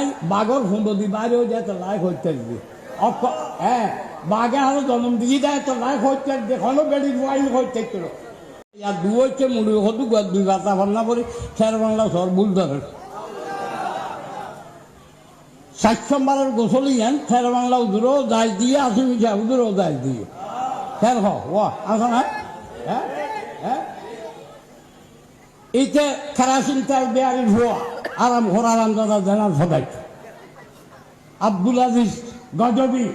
নাই বাঘর সুন্দরী বাইরেও যায় তো লাইক হইতে দিবি। হ্যাঁ বাঘে আরও জন্ম দিয়ে দেয় তো লাইক হইতে দেখানো বেড়ি ওয়াইল হইতে ইয়ার দু হচ্ছে মুড়ি দুই বাতা ভান্না বাংলা সর ভুল ধরে সম্বারের গোসলি শের বাংলা উদুরও দায় দিয়ে আসি উদুরও দায় দিয়ে। ফের হ আসো না? হ্যাঁ হ্যাঁ ভুয়া আরাম, ঘোর আরাম দাদা জানার সবাই। আব্দুল আজিজ, গজবি।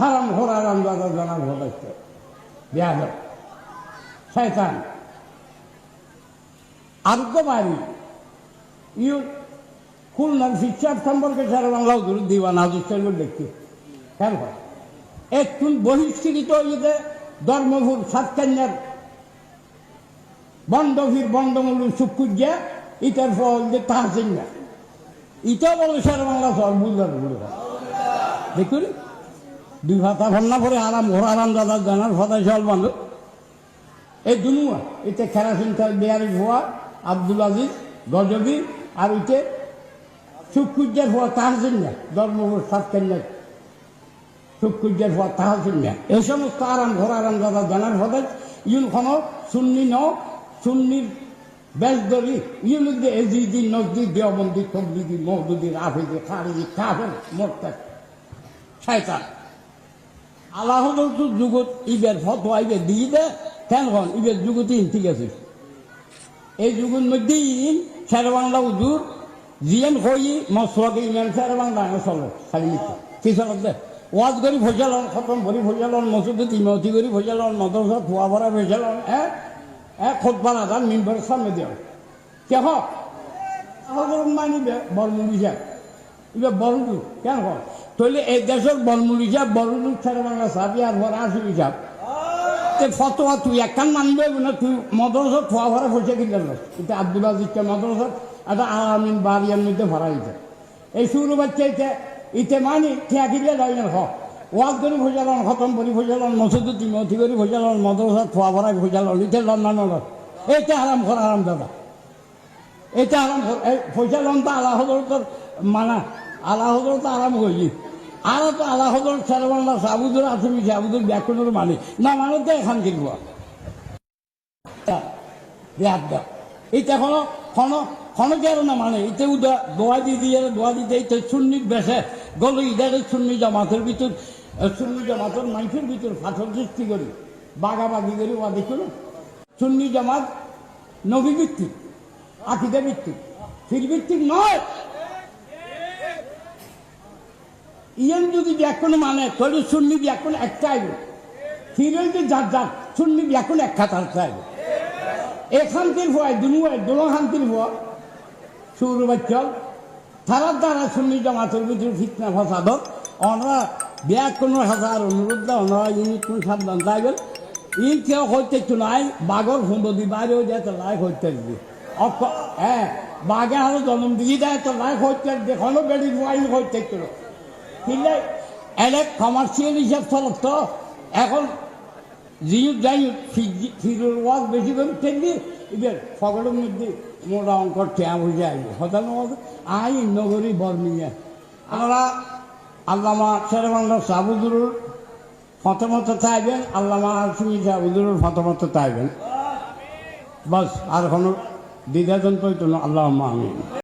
হারাম ঘোর আরাম দাদা জানার সবাই। বেয়াদ শয়তান। আরোগ্য বাড়ি ইউ খুলনার শিক্ষা সম্পর্কে সারা বাংলা উদুর দিবা নাজুর সাহেবের খেয়াল হয় একটু বহিষ্কৃত ইতে ধর্মভূর সাতকান্যার বন্ডভীর বন্ডমূল সুকুজ্জা ইটার ফল যে তাহাসিন না। ইটা বলে সারা বাংলা সর বুঝলাম দেখুন, দুই ভাতা ভান্না করে আরাম ঘর আরাম দাদা জানার ফতায় সল বান্ধব এই দুনুয়া, এতে খেরাসিন তার বেয়ারি ভুয়া, আব্দুল আজিজ, গজবি, আর ইতে সুকুজ্জার ভুয়া তাহাসিন না ধর্মভূর সাতকান্যার সুকুজ্জার ভুয়া তাহাসিন না। এই সমস্ত আরাম ঘর আরাম দাদা জানার ফতায় ইউন খন সুন্নি ন সুন্নির বেশদরি ইউন মধ্যে এজিদি, নজদি, দেওবন্দি তবলিদি মহদুদি রাফিদি খারিদি কাফের, মোরতাদ, শয়তান। আল্লাহ তো যুগত ইবের ফটো আইবে দিয়ে দে কেন হন ইবের যুগতে ঠিক আছে। এই যুগের মধ্যে ইন শের বাংলা উজুর জিয়ান হই মশলাকে ইমান শের বাংলা চলে, খালি মিথ্যা কি চলত দে, ওয়াজ করি ফজলন খতম ভরি ফজলন মসুদে তিমতি করি ফজলন মদরসা ধোয়া ভরা ফজলন হ্যাঁ? হ্যাঁ খোদবার আদান মিনবার সামনে দেও কে হ? হজরত মানিবে বর্মুল হিসাব এবার বড়লু কেন হয় তাহলে এই দেশের বর্মুল হিসাব বড়লু ছেড়ে বাংলা সাবি আর ভরা আসি হিসাব তে ফতোয়া তুই একখান মানবে না, তুই মদরসা খোয়া ভরা পয়সা কিনতে পারস এটা আব্দুল আজিজকে মদরসা এটা আলামিন বাড়িয়ার মধ্যে ভরা দিতে এই শুরু বাচ্চা ইতে ইতে মানি, ঠিয়া কিনলে লয় না, হ। ওয়াজ করি ভোজালন খতম করি ভোজালন মসুদ তিমতি করি ভোজালন, মদরসা খোয়া ভরা ভোজালন ইতে লন্ডন এইটা আরাম কর আরাম দাদা এটা আরাম কর এই পয়সা লন তো আল্লাহ হজরতর মানা আল্লাহ হজরত আরাম হইলি আর তো আল্লাহ হজরত সারবান্লা সাবুদুর আসমি সাবুদুর ব্যাকরণের মানে না মানে তো এখান কিনব এইটা কোনো কোনো না মানে এতে দোয়া দিয়ে দিয়ে দোয়া দিতে এইটা সুন্নির বেশে, গলো ইদারে সুন্নি জামাতের ভিতর সুন্নি জামাতের মানুষের ভিতর ফাথর সৃষ্টি করি বাগাবাগি করি ওয়া দেখুন সুন্নি জামাত নবী ভিত্তিক আকিদা ভিত্তিক ফির ভিত্তিক নয়। ইয়েন যদি ব্যাকরণ মানে তাহলে সুন্নি ব্যাকরণ একটা আইব। ফিরেল যে যার যার, সুন্নি এক খাতার চাইব। এখানটির ভয় দুনুয়ায় দোলহান্তির ভয় সুর বাচ্চল তারা দ্বারা সুন্নি জামাতের ভিতরে ফিতনা ফসাদত ওনারা ব্যাকরণ হাজার অনুরোধ ওনারা ইউনিট কোন সাবধান চাইবেন ই কেউ হইতে একটু নাই, বাঘর সুন্দরী বাইরেও যায় তো লাইক হইতে দিবি হ্যাঁ বাঘে আরও জন্ম দিয়ে দেয় তো লাইক হইতে দেখানো বেড়ি ওয়াইল হইতে ছিল কিনলে এলে কমার্শিয়াল হিসাব চলত তো। এখন যাই ওয়াজ বেশি করে ঠেকবি এবার সকলের মধ্যে মোটা অঙ্কর ঠেয়া বুঝে আসবে হতানো আই নগরী বর্মিয়া। আমরা আল্লামা শেরবান্ড সাবুদুরুর ফতমত চাইবেন, আল্লামা আসমি সাবুদুরুর ফতমত চাইবেন। বাস, আর কোনো দ্বিধাজন না আল্লাহ আমি